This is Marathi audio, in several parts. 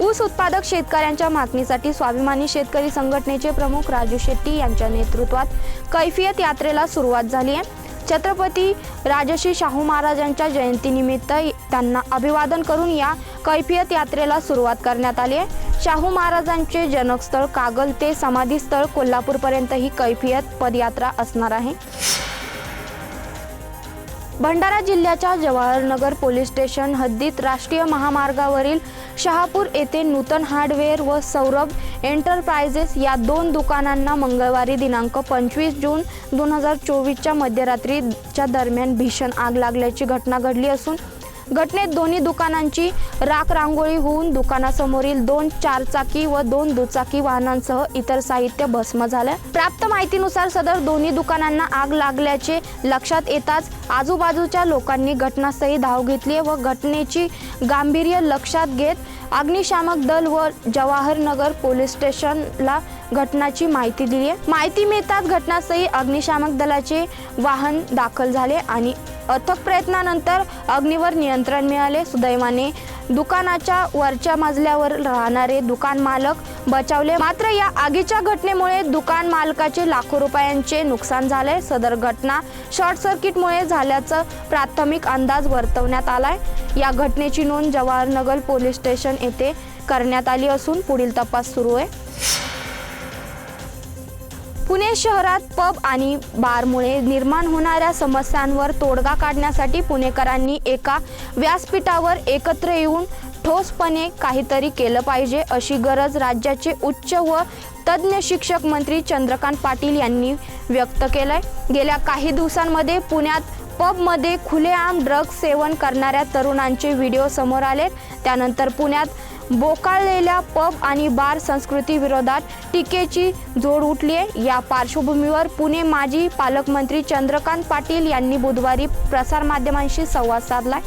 ऊस उत्पादक शेतकऱ्यांच्या मागणीसाठी स्वाभिमानी शेतकरी संघटनेचे प्रमुख राजू शेट्टी यांच्या नेतृत्वात कैफियत यात्रेला सुरुवात झाली आहे. छत्रपती राजश्री शाहू महाराजांच्या जयंतीनिमित्त त्यांना अभिवादन करून या कैफियत यात्रेला सुरुवात करण्यात आली आहे. शाहू महाराजांचे जनकस्थळ कागल ते समाधीस्थळ कोल्हापूरपर्यंत ही कैफियत पदयात्रा असणार आहे. भंडारा जिल्ह्याच्या जवाहरनगर पोलीस स्टेशन हद्दीत राष्ट्रीय महामार्गावरील शहापूर येथे नूतन हार्डवेअर व सौरभ एंटरप्राइजेस या दोन दुकानांना मंगळवारी दिनांक पंचवीस जून दोन हजार चोवीसच्या मध्यरात्रीच्या दरम्यान भीषण आग लागल्याची घटना घडली असून घटनेत दोन्ही दुकानांची राख रांगोळी होऊन दुकानासमोरील दोन चारचाकी व दोन दुचाकी वाहनांसह इतर साहित्य भस्म झालं. प्राप्त माहितीनुसार सदर दोन्ही दुकानांना आग लागल्याचे लक्षात येताच आजूबाजूच्या लोकांनी घटनास्थळी धाव घेतली व घटनेची गांभीर्य लक्षात घेत अग्निशामक दल व जवाहरनगर पोलीस स्टेशनला घटनाची माहिती दिली आहे माहिती मिळताच घटनास्थळी अग्निशामक दलाचे वाहन दाखल झाले आणि अथक प्रयत्नानंतर अग्नीवर नियंत्रण मिळाले. सुदैवाने दुकानाच्या वरच्या मजल्यावर राहणारे दुकान मालक बचावले. मात्र या आगीच्या घटनेमुळे दुकान मालकाचे लाखो रुपयांचे नुकसान झाले. सदर घटना शॉर्ट सर्किटमुळे झाल्याचं प्राथमिक अंदाज वर्तवण्यात आलाय. या घटनेची नोंद जवाहरनगर पोलीस स्टेशन येथे करण्यात आली असून पुढील तपास सुरू आहे. पुणे शहरात पब आणि बारमुळे निर्माण होणाऱ्या समस्यांवर तोडगा काढण्यासाठी पुणेकरांनी एका व्यासपीठावर एकत्र येऊन ठोसपणे काहीतरी केलं पाहिजे अशी गरज राज्याचे उच्च व तज्ज्ञ शिक्षक मंत्री चंद्रकांत पाटील यांनी व्यक्त केलंय. गेल्या काही दिवसांमध्ये पुण्यात पबमध्ये खुलेआम ड्रग्ज सेवन करणाऱ्या तरुणांचे व्हिडिओ समोर आले त्यानंतर पुण्यात बोकाळलेल्या पब आणि बार संस्कृती विरोधात टीकेची जोड उठली आहे या पार्श्वभूमीवर पुणे माजी पालकमंत्री चंद्रकांत पाटील यांनी बुधवारी प्रसारमाध्यमांशी संवाद साधला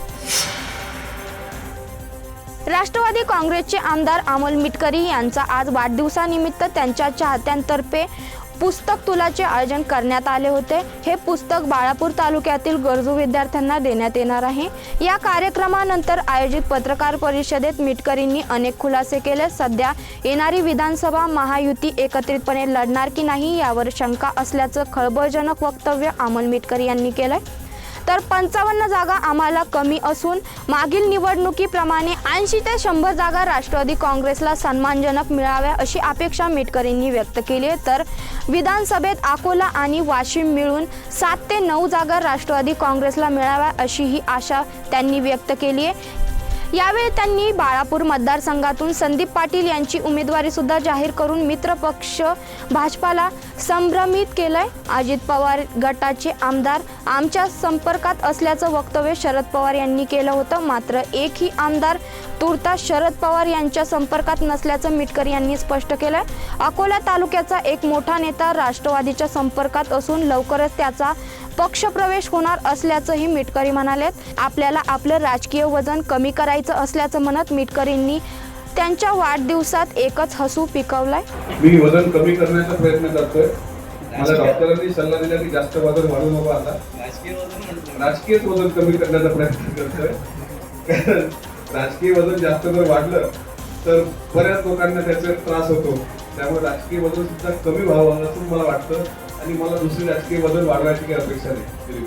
राष्ट्रवादी काँग्रेसचे आमदार अमोल मिटकरी यांचा आज वाढदिवसानिमित्त त्यांच्या चाहत्यांतर्फे पुस्तक तुलाचे आयोजन करण्यात आले होते. हे पुस्तक बाळापूर तालुक्यातील गरजू विद्यार्थ्यांना देण्यात येणार आहे. या कार्यक्रमानंतर आयोजित पत्रकार परिषदेत मिटकरींनी अनेक खुलासे केले. सध्या येणारी विधानसभा महायुती एकत्रितपणे लढणार की नाही यावर शंका असल्याचं खळबळजनक वक्तव्य अमोल मिटकरी यांनी केलंय. तर पंचावन्न जागा आम्हाला कमी असून मागील निवडणुकीप्रमाणे ऐंशी ते शंभर जागा राष्ट्रवादी काँग्रेसला सन्मानजनक मिळाव्या अशी अपेक्षा मेटकरींनी व्यक्त केली आहे. तर विधानसभेत अकोला आणि वाशिम मिळून सात ते नऊ जागा राष्ट्रवादी काँग्रेसला मिळाव्या अशी ही आशा त्यांनी व्यक्त केली आहे. यावेळी त्यांनी बाळापूर मतदारसंघातून संदीप पाटील यांची उमेदवारी सुद्धा जाहीर करून मित्रपक्ष भाजपाला संभ्रमित केलंय. अजित पवार गटाचे आमदार आमच्या संपर्कात असल्याचं वक्तव्य शरद पवार यांनी केलं होतं. मात्र एकही आमदार तुर्तास शरद पवार यांच्या संपर्कात नसल्याचं मिटकर यांनी स्पष्ट केलंय. अकोला तालुक्याचा एक मोठा नेता राष्ट्रवादीच्या संपर्कात असून लवकरच त्याचा पक्षप्रवेश होणार असल्याचंही मिटकरी म्हणालेत आपल्याला आपलं राजकीय वजन कमी करायचं असल्याचं म्हणत मिटकरींनी त्यांच्या वाढदिवसात एकच हसू पिकवलाय. मी वजन कमी करण्याचा प्रयत्न करतोय. मला डॉक्टरांनी सल्ला दिला की जास्त वजन वाढू नको आता. राजकीय वजन कमी करण्याचा प्रयत्न करतोय. राजकीय वजन जास्त जर वाढलं तर बऱ्याच लोकांना त्याचा त्रास होतो. त्यामुळे राजकीय वजन सुद्धा कमी व्हावं असं मला वाटतं. आणि मला दुसरी राजकीय बदल वाढवायची काही अपेक्षा नाही.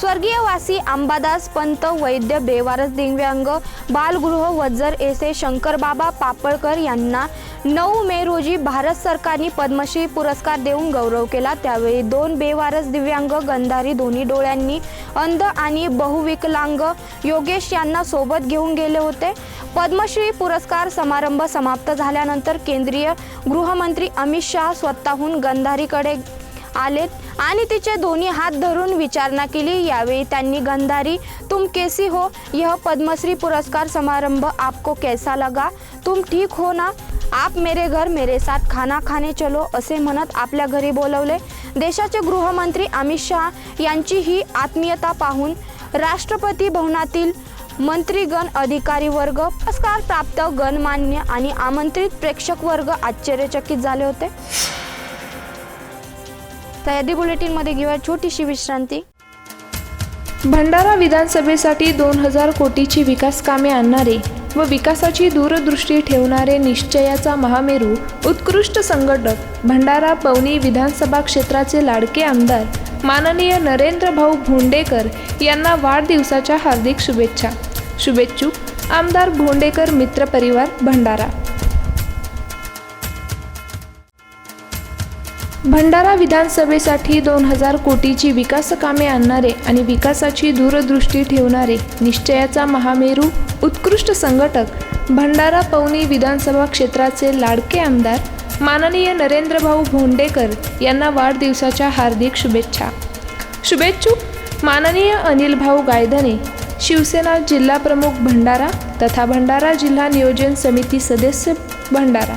स्वर्गीय वासी अंबादास पंत वैद्य बेवारस दिव्यांग बालगृह वज्जर येथे शंकरबाबा पापळकर यांना नऊ मे रोजी भारत सरकारने पद्मश्री पुरस्कार देऊन गौरव केला. त्यावेळी दोन बेवारस दिव्यांग गंधारी दोन्ही डोळ्यांनी अंध आणि बहुविकलांग योगेश यांना सोबत घेऊन गेले होते. पद्मश्री पुरस्कार समारंभ समाप्त झाल्यानंतर केंद्रीय गृहमंत्री अमित शहा स्वतःहून गंधारीकडे आलेत आणि तिचे दोन्ही हात धरून विचारणा केली. यावेळी त्यांनी गंधारी तुम कैसी हो? यह पद्मश्री पुरस्कार समारंभ आपको कैसा लगा? तुम ठीक हो ना? आप मेरे घर मेरे साथ खाना खाने चलो असे म्हणत आपल्या घरी बोलवले. देशाचे गृहमंत्री अमित शहा यांची ही आत्मीयता पाहून राष्ट्रपती भवनातील मंत्रीगण अधिकारी वर्ग पुरस्कार प्राप्त गणमान्य आणि आमंत्रित प्रेक्षक वर्ग आश्चर्यचकित झाले होते. तयारी बुलेटिनमध्ये घेऊया छोटीशी विश्रांती. भंडारा विधानसभेसाठी दोन हजार कोटीची विकास कामे आणणारे व विकासाची दूरदृष्टी ठेवणारे निश्चयाचा महामेरू उत्कृष्ट संघटक भंडारा पवनी विधानसभा क्षेत्राचे लाडके आमदार माननीय नरेंद्र भाऊ भोंडेकर यांना वाढदिवसाच्या हार्दिक शुभेच्छा. शुभेच्छुक आमदार भोंडेकर मित्रपरिवार भंडारा. भंडारा विधानसभेसाठी दोन हजार कोटीची विकास कामे आणणारे आणि विकासाची दूरदृष्टी ठेवणारे निश्चयाचा महामेरू उत्कृष्ट संघटक भंडारा पवनी विधानसभा क्षेत्राचे लाडके आमदार माननीय नरेंद्रभाऊ भोंडेकर यांना वाढदिवसाच्या हार्दिक शुभेच्छा. शुभेच्छुक माननीय अनिलभाऊ गायधने शिवसेना जिल्हाप्रमुख भंडारा तथा भंडारा जिल्हा नियोजन समिती सदस्य भंडारा.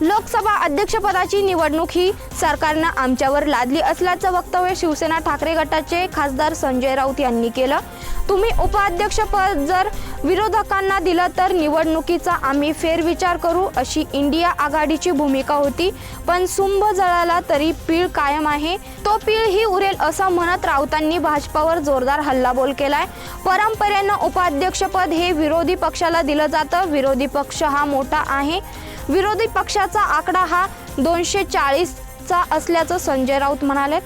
लोकसभा अध्यक्षपदाची निवडणूक ही सरकारनं आमच्यावर लादली असल्याचं वक्तव्य शिवसेना ठाकरे गटाचे खासदार संजय राऊत यांनी केलं. तुम्ही उपाध्यक्षपद जर विरोधकांना दिलं तर निवडणुकीचा आम्ही फेरविचार करू अशी इंडिया आघाडीची भूमिका होती. पण सुंभ जळाला तरी पीळ कायम आहे. तो पीळ ही उरेल असं म्हणत राऊतांनी भाजपावर जोरदार हल्लाबोल केलाय. परंपरेनं उपाध्यक्षपद हे विरोधी पक्षाला दिलं जातं. विरोधी पक्ष हा मोठा आहे. विरोधी पक्षाचा आकडा हा दोनशे चाळीसचा असल्याचं संजय राऊत म्हणाले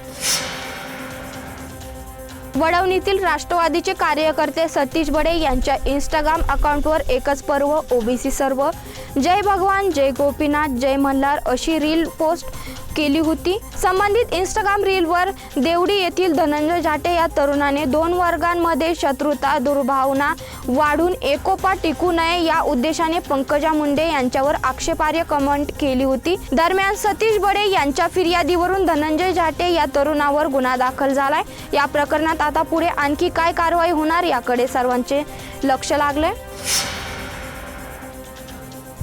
वडवणीतील राष्ट्रवादीचे कार्यकर्ते सतीश बडे यांच्या इंस्टाग्राम अकाउंटवर एकच पर्व ओबीसी सर्व. जय भगवान जय गोपीनाथ जय मल्हार अशी रील पोस्ट केली होती. संबंधित इंस्टाग्राम रीलवर देवडी येथील धनंजय जाटे या तरुणाने दोन वर्गांमध्ये शत्रुता दुर्भावना वाढून एकोपा टिकू नये या उद्देशाने पंकजा मुंडे यांच्यावर आक्षेपार्ह कमेंट केली होती. दरम्यान सतीश बडे यांच्या फिर्यादीवरून धनंजय जाटे या तरुणावर गुन्हा दाखल झालाय. या प्रकरणात आता पुढे आणखी काय कारवाई होणार याकडे सर्वांचे लक्ष लागले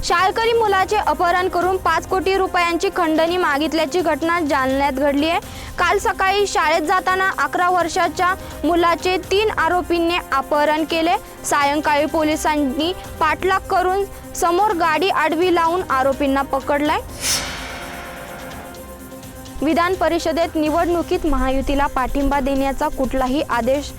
शाळकरी मुलाचे अपहरण करून पाच कोटी रुपयांची खंडणी मागितल्याची घटना जालन्यात घडली आहे. काल सकाळी शाळेत जाताना अकरा वर्षाच्या मुलाचे तीन आरोपींनी अपहरण केले. सायंकाळी पोलिसांनी पाठलाग करून समोर गाडी आडवी लावून आरोपींना पकडलाय. विधान परिषदेत निवडणुकीत महायुतीला पाठिंबा देण्याचा कुठलाही आदेश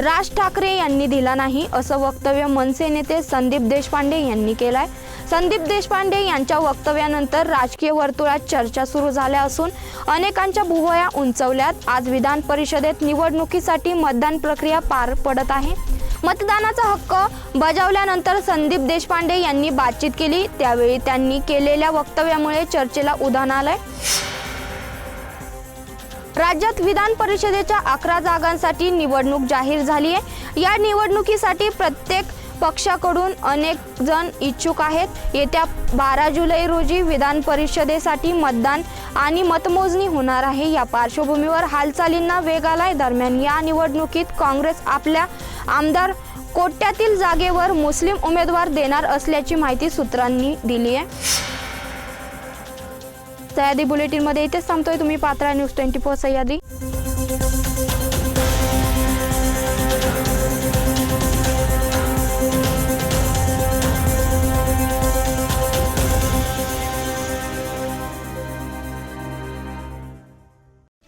राज ठाकरे यांनी दिला नाही असं वक्तव्य मनसे नेते संदीप देशपांडे यांनी केलंय. संदीप देशपांडे यांच्या वक्तव्यानंतर राजकीय वर्तुळात चर्चा सुरू झाल्या असून अनेकांच्या भुवया उंचवल्यात. आज विधान परिषदेत निवडणुकीसाठी मतदान प्रक्रिया पार पडत आहे. मतदानाचा हक्क बजावल्यानंतर संदीप देशपांडे यांनी बातचीत केली. त्यावेळी त्यांनी केलेल्या वक्तव्यामुळे चर्चेला उधाण आलंय. राज्यात विधान परिषदेच्या अकरा जागांसाठी निवडणूक जाहीर झाली आहे या निवडणुकीसाठी प्रत्येक पक्षाकडून अनेक जण इच्छुक आहेत. येत्या बारा जुलै रोजी विधान परिषदेसाठी मतदान आणि मतमोजणी होणार आहे. या पार्श्वभूमीवर हालचालींना वेग आलाय. दरम्यान या निवडणुकीत काँग्रेस आपल्या आमदार कोट्यातील जागेवर मुस्लिम उमेदवार देणार असल्याची माहिती सूत्रांनी दिली आहे. सह्यादी बुलेटिनमध्ये इथेच थांबतोय. तुम्ही पात्रा न्यूज ट्वेंटी फोर सह्यादी